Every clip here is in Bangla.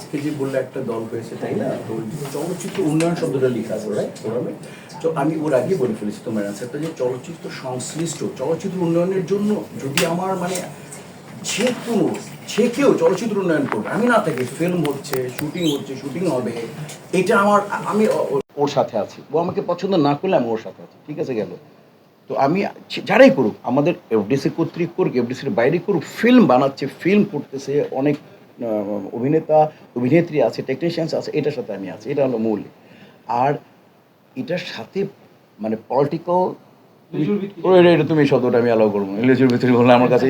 আজকে যে বললে একটা দল হয়েছে, তাই না? তো চলচ্চিত্র উন্নয়ন শব্দটা লেখা আছে রাইট ফোরামে তো আমি ওর আগে বলে ফেলেছি তোমার অ্যান্সারটা যে চলচ্চিত্র সংশ্লিষ্ট, চলচ্চিত্র উন্নয়নের জন্য যদি আমার মানে যে কোনো যে কেউ চলচ্চিত্র উন্নয়ন করবে, আমি না থাকি ফিল্ম হচ্ছে শুটিং হচ্ছে শুটিং হবে, এটা আমার, আমি ওর সাথে আছি। ও আমাকে পছন্দ না করলে আমি ওর সাথে আছি, ঠিক আছে গেল? তো আমি যারাই করুক, আমাদের এফডিসি কর্তৃক করুক এফডিসির বাইরে করুক ফিল্ম বানাচ্ছে ফিল্ম করতেছে, অনেক অভিনেতা অভিনেত্রী আছে টেকনিশিয়ানস আছে এটার সাথে আমি আছি এটা হলো মূল। আর এটার সাথে মানে পলিটিক্যাল এটা তুমি শব্দটা আমি অ্যালাউ করব লিচুর ভিতরে বললে আমার কাছে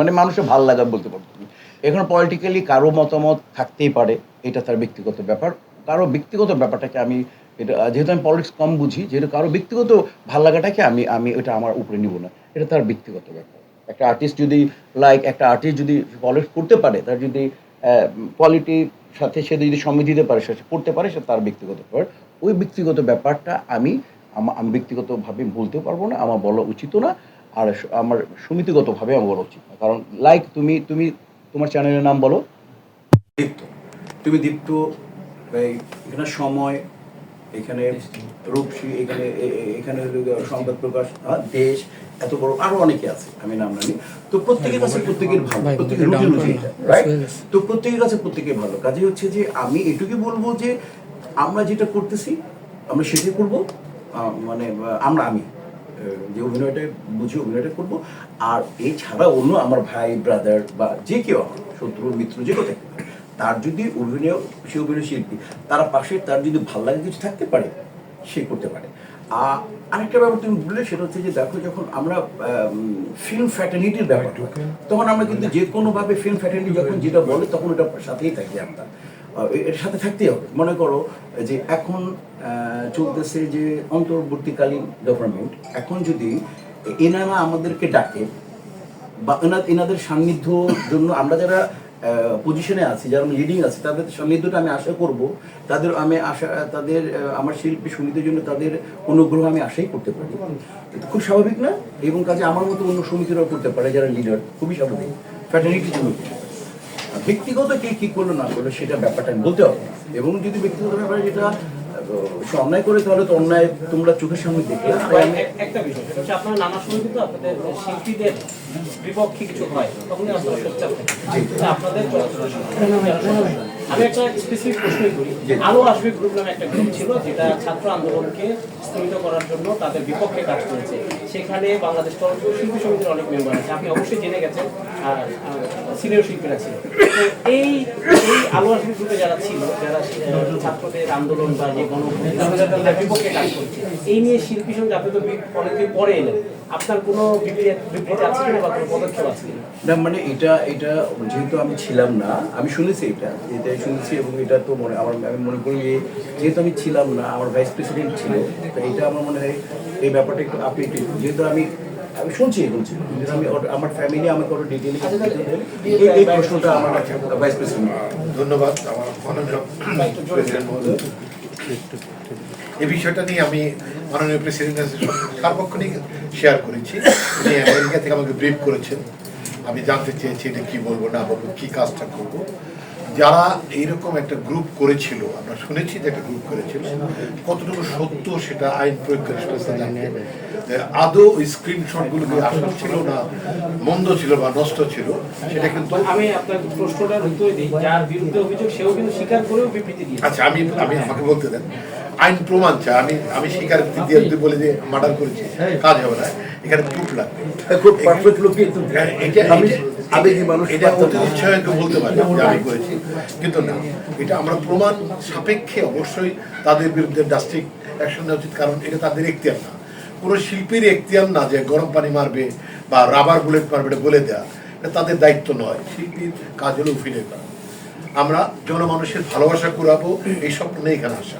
মানে মানুষের ভালো লাগা বলতে পারো তুমি। এখন পলিটিক্যালি কারও মতামত থাকতেই পারে এটা তার ব্যক্তিগত ব্যাপার। কারও ব্যক্তিগত ব্যাপারটাকে আমি এটা যেহেতু আমি পলিটিক্স কম বুঝি যেহেতু কারও ব্যক্তিগত ভালো লাগাটাকে আমি আমি এটা আমার উপরে নিব না। এটা তার ব্যক্তিগত ব্যাপার। একটা আর্টিস্ট যদি লাইক একটা আর্টিস্ট যদি পলিটিক্স করতে পারে তার যদি কোয়ালিটির সাথে সে যদি সময় দিতে পারে, সে করতে পারে, সে তার ব্যক্তিগত ব্যাপার। ওই ব্যক্তিগত ব্যাপারটা আমি আমি ব্যক্তিগতভাবে বলতেও পারব না, আমার বলা উচিত না, আর আমার সমিতিগতভাবে আমার বলা উচিত না। কারণ লাইক তুমি তুমি তোমার চ্যানেলের নাম বলো। দীপ্ত। তুমি দীপ্ত এখানে সময় এখানে রূপসী এখানে এখানে সংবাদ প্রকাশ দেশ এত বড় আরও অনেকে আছে আমি নাম জানি তো প্রত্যেকের কাছে প্রত্যেকের ভালো প্রত্যেকের রুচি রুচি। তো প্রত্যেকের কাছে প্রত্যেকের ভালো কাজে হচ্ছে যে আমি এটুকু বলব যে আমরা যেটা করতেছি আমরা সেটাই করব মানে আমরা আমি যে অভিনয়টা বুঝি অভিনয়টা করব আর এছাড়া অন্য আমার ভাই ব্রাদার বা যে কেউ আমার শত্রু মিত্র যে কেউ থাকতে পারে, তার যদি অভিনয় সে অভিনয় শিল্পী তার পাশে তার যদি ভালো লাগে কিছু থাকতে পারে সে করতে পারে। আর আরেকটা ব্যাপার তুমি বললে সেটা হচ্ছে যে দেখো যখন আমরা ফিল্ম ফ্যাটার্নিটির ব্যাপার তখন আমরা কিন্তু যে কোনোভাবে ফিল্ম ফ্যাটার্নিটি যখন যেটা বলে তখন ওটার সাথেই থাকি আমরা। এর সাথে থাকতেই হবে। মনে করো যে এখন আহ, চলতেছে যে অন্তর্বর্তীকালীন গভর্নমেন্ট এখন যদি এনারা আমাদেরকে ডাকে বা এনাদের সান্নিধ্য জন্য আমরা যারা পজিশনে আছি, যারা লিডিং আছে, তাদের সান্নিধ্যটা আমি আশা করব। তাদের আমি আশা, তাদের আমার শিল্পী সমিতির জন্য তাদের অনুগ্রহ আমি আশাই করতে পারি। খুব স্বাভাবিক না? এবং কাজে আমার মতো অন্য সমিতিরাও করতে পারে, যারা লিডার খুবই স্বাভাবিক। ফ্যাটার্নিটির জন্য। ব্যক্তিগত কে কি করল না করল, সেটা ব্যাপারটা আমি বলতে হবে এবং যদি ব্যক্তিগত ব্যাপারে যেটা আহ, অন্যায় করে তাহলে তো অন্যায় তোমরা চোখের সামনে দেখলে। একটা বিষয় আপনার হচ্ছে আপনারা নানা সময় কিন্তু আপনাদের শিল্পীদের বিপক্ষে কিছু হয় তখনই আপনারা সোচ্চার থাকেন। আপনাদের চলচ্চিত্র আমি একটা স্পেসিফিক প্রশ্নই করি। আলো আসবে গ্রুপ নামে একটা গ্রুপ ছিল যেটা ছাত্র আন্দোলনকে স্থগিত করার জন্য তাদের বিপক্ষে কাজ করেছে। সেখানে বাংলাদেশ চলচ্চিত্র শিল্পী সমিতির অনেক মেম্বার আছে। আপনি অবশ্যই জেনে গেছেন আর সিনিয়র শিল্পীরা ছিল। এই এই আলো আসবে গ্রুপে যারা ছিল যারা ছাত্রদের আন্দোলন বা যে গণ বিপক্ষে কাজ করছে। এই নিয়ে শিল্পী সঙ্গে আপনি তো অনেকদিন পরে এলেন। আপনার কোনো বিবৃতি আছে কিনা বা কোনো পদক্ষেপ আছে না মানে এটা এটা যেহেতু আমি ছিলাম না আমি শুনেছি এটা এটা শুনেছি এবং এটা তো মনে আমার আমি মনে করি যে যেহেতু আমি ছিলাম না আমার ভাইস প্রেসিডেন্ট ছিল তো এটা আমার মনে হয় এই ব্যাপারটা একটু আপনি একটু যেহেতু আমি আমি শুনছি শুনছি কিন্তু আমি আমার ফ্যামিলি আমাকে ওটা ডিটেইলে এই এই প্রশ্নটা আমার ভাইস প্রেসিডেন্ট ধন্যবাদ আমার মাননীয় প্রেসিডেন্ট মহোদয়। এই বিষয়টা নিয়ে আমি মাননীয় প্রেসিডেন্টের সার্বক্ষণিক শেয়ার করেছি। উনি আমেরিকা থেকে আমাকে ব্রিফ করেছেন। আমি জানতে চেয়েছি এটা কী বলব, না বলব, কী কাজটা করব। যারা এইরকম একটা গ্রুপ করেছিল, আমরা শুনেছি যে একটা গ্রুপ করেছিল, কতটুকু সত্য সেটা আইন প্রয়োগকারী সংস্থা জানে আদৌ ওই স্ক্রিনশটগুলোকে আসল ছিল না মন্দ ছিল বা নষ্ট ছিল সেটা কিন্তু আমি আপনার প্রশ্নটার উত্তর দিই যার বিরুদ্ধে অভিযোগ সেও কিন্তু স্বীকার করেও বিবৃতি আচ্ছা আমি আমি আমাকে বলতে দেন। আইন প্রমাণ আমি আমি স্বীকারোক্তি দিয়ে যদি বলে যে মার্ডার করেছি কাজ হবে না এখানে প্রুফ লাগবে। খুব পারফেক্ট লোক হ্যাঁ, এটা আমি আবেগী মানুষ এটা অতি বলতে পারি আমি করেছি কিন্তু না। এটা আমরা প্রমাণ সাপেক্ষে অবশ্যই তাদের বিরুদ্ধে ডাস্টিক অ্যাকশন নেওয়া উচিত কারণ এটা তাদের এখতিয়ার না। কোনো শিল্পীর এখতিয়ার না যে গরম পানি মারবে বা রাবার বুলেট মারবে, এটা বলে দেওয়া এটা তাদের দায়িত্ব নয়। শিল্পীর কাজ হলো অভিনয় করা। আমরা জনমানুষের ভালোবাসা কুড়াবো, এই স্বপ্ন নিয়ে এখানে আসা।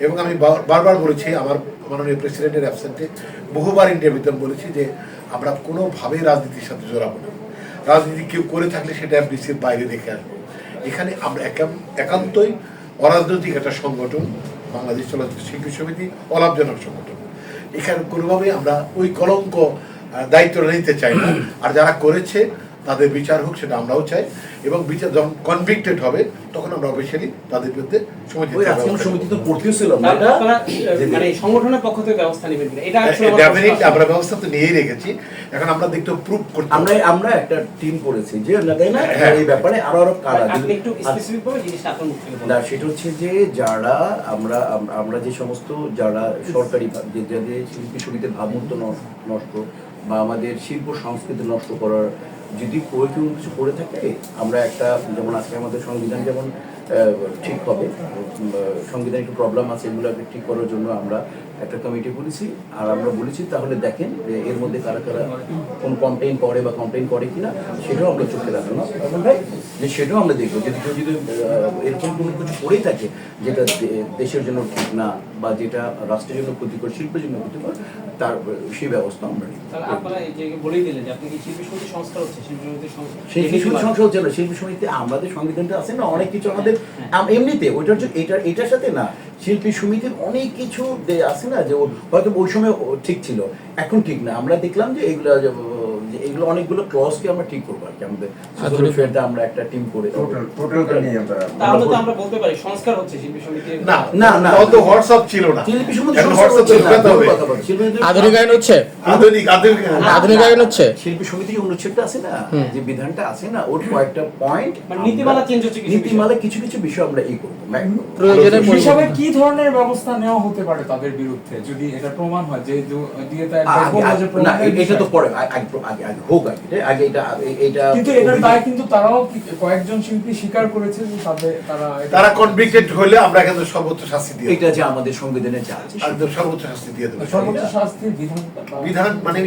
এবং আমি বার- বারবার বলেছি, আমার মাননীয় প্রেসিডেন্টের অ্যাবসেন্টে বহুবার ইন্টারভিউতে বলেছি যে, আমরা কোনোভাবেই রাজনীতির সাথে জড়াবো না। রাজনীতি কেউ করে থাকলে সেটা এফডিসির বাইরে রেখে আসব। এখানে আমরা একান্তই অরাজনৈতিক একটা সংগঠন, বাংলাদেশ চলচ্চিত্র শিল্পী সমিতি, অলাভজনক সংগঠন। এখানে কোনোভাবেই আমরা ওই কলঙ্ক দায়িত্ব নিতে চাই না। আর যারা করেছে তাদের বিচার হোক সেটা আমরাও চাই। এবং বিচার যখন কনভিক্টেড হবে তখন আমরা অফিসিয়ালি তাদের বিরুদ্ধে সমিতি আমরা তো মানে সংগঠনের পক্ষ থেকে ব্যবস্থা নেবেন এটা আমরা ব্যবস্থা তো নিয়েই রেখেছি। এখন আমরা দেখতে প্রুভ করতে আমরা আমরা একটা টিম করেছি যে না তাই না? হ্যাঁ। এই ব্যাপারে আরও আরও কারা আপনি একটু স্পেসিফিক ভাবে জিনিসটা আপনার মুখ থেকে না সেটা হচ্ছে যে যারা আমরা আমরা যে সমস্ত যারা সরকারি যে যাদের শিল্পী সমিতির ভাবমূর্ত নষ্ট- নষ্ট বা আমাদের শিল্প সংস্কৃতি নষ্ট করার যদি কেউ কিছু করে থাকে, আমরা একটা যেমন আজকে আমাদের সংবিধান যেমন ঠিক হবে সংবিধান একটু প্রবলেম আছে, এগুলোকে ঠিক করার জন্য আমরা একটা কমিটি বলেছি আর আমরা বলেছি তাহলে দেখেন যে এর মধ্যে কারা কারা কোন কমপ্লেন করে বা কমপ্লেন করে কিনা সেটাও আমরা চোখে রাখব না। যে সেটাও আমরা দেখব। যদি কেউ যদি এরকম কোনো কিছু করেই থাকে যেটা দেশের জন্য ঠিক না বা যেটা রাষ্ট্রের জন্য ক্ষতিকর শিল্পের জন্য ক্ষতিকর তার সেই ব্যবস্থা আমরা শিল্পী সংস্কার হচ্ছে? না শিল্পী সমিতি আমাদের সংবিধানটা আছে না অনেক কিছু আমাদের এমনিতে ওইটার জন্য এটা এটার সাথে না শিল্পী সমিতির অনেক কিছু আছে না যে হয়তো ওই সময় ঠিক ছিল। এখন ঠিক না। আমরা দেখলাম যে যে এগুলো অনেকগুলো ক্লসকে আমরা ঠিক করব আর কি আমাদের ফেরতে আমরা একটা টিম করে টোটাল টোটালটা নিয়ে আমরা তাহলে তো আমরা বলতে পারি সংস্কার হচ্ছে শিল্পী সমিতির না না, না। অত হোয়াটসঅ্যাপ ছিল না। শিল্পী সমিতি হোয়াটসঅ্যাপ হচ্ছে না, আধুনিকায়ন হচ্ছে? আধুনিক আধুনিক আধুনিকায়ন হচ্ছে? শিল্পী সমিতি যে অনুচ্ছেদটা আছে না? যে বিধানটা আছে না ওর কয়েকটা পয়েন্ট মানে নীতিমালা change হচ্ছে কিছু নীতিমালা কিছু কিছু বিষয় আমরা এই করব প্রয়োজনে হিসাবে কি ধরনের ব্যবস্থা নেওয়া হতে পারে তাদের বিরুদ্ধে? যদি এটা প্রমাণ হয় যে দিয়ে তো একবার আগে- বলল যে আগে- না এটা তো। পরে আগে- আগে আগে হোক এটা- আগে এটা এটা কিন্তু এটার দায় কিন্তু তারাও কয়েকজন শিল্পী স্বীকার করেছে যে তাদের তারা তারা কনভিক্টেড হলে আমরা কিন্তু সর্বোচ্চ শাস্তি দিয়ে এটা যে আমাদের সংবিধানে যা আছে সর্বোচ্চ শাস্তি দিয়ে দেবো। সর্বোচ্চ শাস্তির বিধান বিধান মানে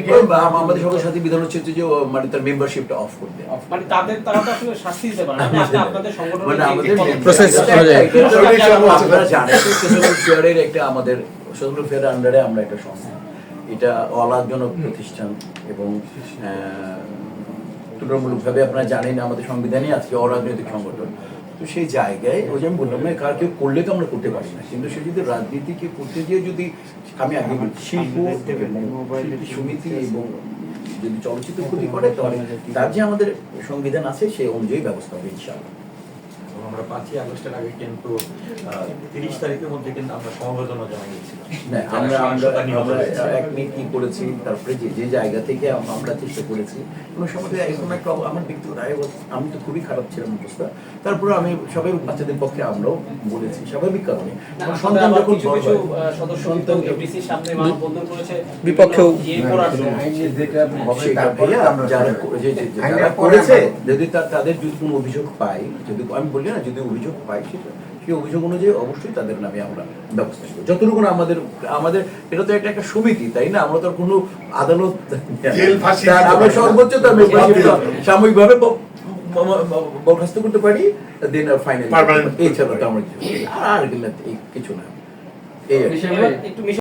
আমাদের সকল সাথে বিধান হচ্ছে যে মানে তার মেম্বারশিপটা অফ করবে মানে তাদের তারা তো আসলে শাস্তি দিতে পারে না। আপনি আপনি আপনাদের সংগঠনের মানে আমাদের Process অনুযায়ী। আপনারা জানেন সোশ্যাল ফেয়ারের একটা আমাদের সোশ্যাল ফেয়ারের আন্ডারে আমরা একটা সংস্থা। এটা অলাভজনক প্রতিষ্ঠান এবং তুলনামূলকভাবে আপনারা জানেন আমাদের সংবিধানে আজকে অরাজনৈতিক সংগঠন। তো সেই জায়গায়, ওই যে আমি বললাম না, কার কেউ করলে তো আমরা করতে পারি না। কিন্তু সে যদি রাজনীতিকে করতে গিয়ে যদি, আমি আগে শিল্প সমিতি এবং যদি চলচ্চিত্র ক্ষতি করে, তাহলে তার যে আমাদের সংবিধান আছে সেই অনুযায়ী ব্যবস্থা হবে, ইনশাআল্লাহ। আমরা পাঁচই আগস্টের আগে কিন্তু তিরিশ তারিখের মধ্যে কিন্তু আমরা সমবেদনা জানিয়েছিলাম আমরা আমরা। এক মিনিট কি করেছি তারপরে যে যে জায়গা থেকে আমরা চেষ্টা করেছি কোনো সময় এরকম একটা আমার ব্যক্তিগত আয় আমি তো খুবই খারাপ ছিলাম অবস্থা। তারপরে আমি সবাই বাচ্চাদের পক্ষে আমরাও বলেছি স্বাভাবিক কারণে। সন্তান যখন হয়, বিপক্ষেও- আমরা যারা শুরু করে- যে- যে- যে- আইনের যারা পরে করেছে যদি তা- তাদের যদি কোনো অভিযোগ পাই যদি আমি বলি না যদি অভিযোগ পাই সেটা। সেই অভিযোগ অনুযায়ী অবশ্যই তাদের নামে আমরা ব্যবস্থা নেব। যতটুকু আমাদের আমাদের এটা তো একটা একটা সমিতি তাই না? আমরা তো কোনো আদালত আমরা সর্বোচ্চ সাময়িকভাবে বরখাস্ত করতে পারি দেন ফাইনাল এছাড়া তো আমরা কিছু আর কিছু না। এই